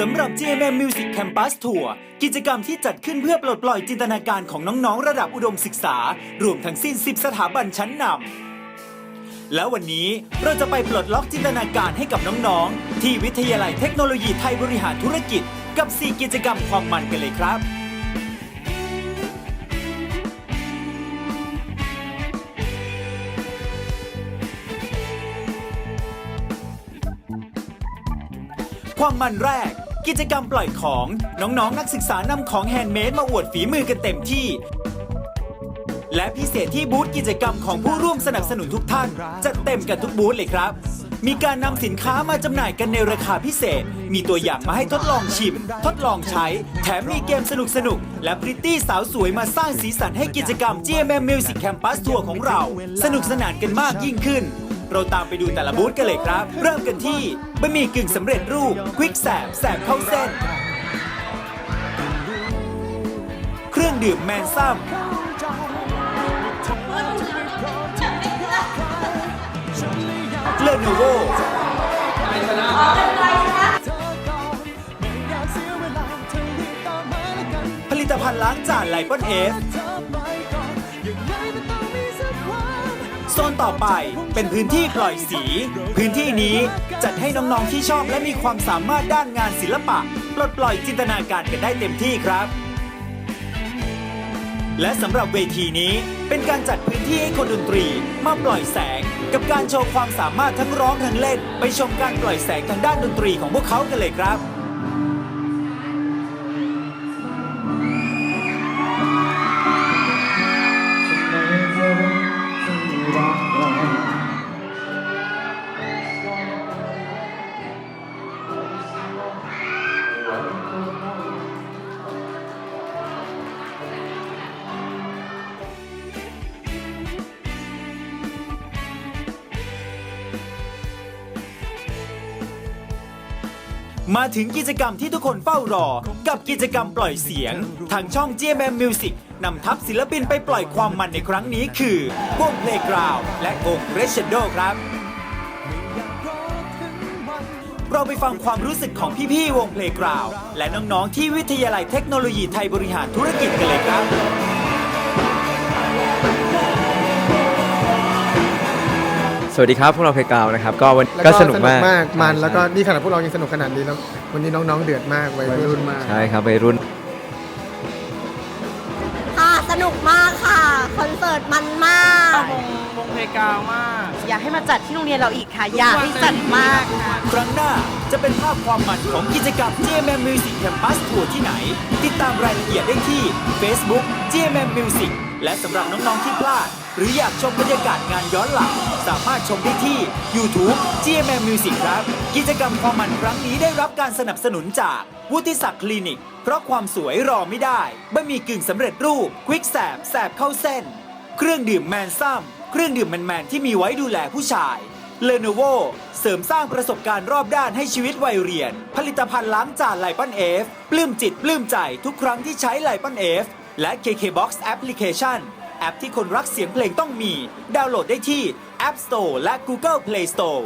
สำหรับ GMM Music Campus Tour กิจกรรมที่จัดขึ้นเพื่อปลดปล่อยจินตนาการของน้อง ๆ ระดับอุดมศึกษา รวมทั้งสิ้น 10 สถาบันชั้นนำ แล้ววันนี้เราจะไปปลดล็อกจินตนาการให้กับน้องๆ ที่วิทยาลัยเทคโนโลยีไทยบริหารธุรกิจ กับ 4 กิจกรรมความมันกันเลยครับความมันแรก กิจกรรมปล่อยของน้องๆนักศึกษานำของแฮนด์เมดมาอวดฝีมือกันเต็มที่ และพิเศษที่บูธกิจกรรมของผู้ร่วมสนับสนุนทุกท่านจัดเต็มกันทุกบูธเลยครับ มีการนำสินค้ามาจำหน่ายกันในราคาพิเศษ มีตัวอย่างมาให้ทดลองชิม ทดลองใช้ แถมมีเกมสนุกๆและพริตตี้สาวสวยมาสร้างสีสันให้กิจกรรม GMM Music Campus Tour ของเรา สนุกสนานกันมากยิ่งขึ้น เราตามไปดูแต่ละบูธกันเลยครับ เริ่มกันที่บะหมี่กึ่งสำเร็จรูปควิกแสบแสบเข้าเส้น เครื่องดื่มแมนซัมเลโนโวผลิตภัณฑ์ล้างจานไลปอนเอฟ โซนต่อไปเป็นพื้นที่ปล่อยสี พื้นที่นี้จัดให้น้องๆที่ชอบและมีความสามารถด้านงานศิลปะ ปลดปล่อยจินตนาการกันได้เต็มที่ครับ และสำหรับเวทีนี้เป็นการจัดพื้นที่ให้คนดนตรีมาปล่อยแสง กับการโชว์ความสามารถทั้งร้องทั้งเล่น ไปชมการปล่อยแสงทางด้านดนตรีของพวกเขากันเลยครับ มาถึงกิจกรรมที่ทุกคนเฝ้ารอ กับกิจกรรมปล่อยเสียง ทางช่อง GMM Music นำทัพศิลปินไปปล่อยความมันในครั้งนี้คือวง Playground และวง Crescendo ครับ เราไปฟังความรู้สึกของพี่ๆวง Playground และน้องๆที่วิทยาลัยเทคโนโลยีไทยบริหารธุรกิจกันเลยครับ สวัสดีครับพวกเราเพลกาวนะครับก็วันแล้วก็สนุกมากมันใช่แล้วก็นี่ขนาดพวกเรายังสนุกขนาดนี้แล้ววันนี้น้องๆเดือดมากวัยรุ่นมากใช่ครับวัยรุ่นค่ะสนุกมากค่ะคอนเสิร์ตมันมากวงวงเพลงกาวมาก อยากให้มาจัดที่โรงเรียนเราอีกค่ะ อยากให้จัดมากค่ะครั้งหน้าจะเป็นภาพความมันของกิจกรรม GMM Music Campus Tour ที่ไหน ติดตามรายละเอียดได้ที่ Facebook GMM Music และสำหรับน้องๆที่พลาด หรืออยากชมบรรยากาศงานย้อนหลัง สามารถชมได้ที่ YouTube GMM Music ครับ กิจกรรมความมันครั้งนี้ได้รับการสนับสนุนจาก วุฒิศักดิ์คลินิก เพราะความสวยรอไม่ได้บะหมี่กึ่งสำเร็จรูป ควิกแสบแสบเข้าเส้น เครื่องดื่มแมนซัมเครื่องดื่มแมนๆที่มีไว้ดูแลผู้ชายเลโนโวเสริมสร้างประสบการณ์รอบด้านให้ชีวิตวัยเรียน ผลิตภัณฑ์ล้างจานไลปอนเอฟปลื้มจิตปลื้มใจทุกครั้งที่ใช้ไลปอนเอฟ และ KKBOX Application แอปที่คนรักเสียงเพลงต้องมี ดาวน์โหลดได้ที่ App Store และ Google Play Store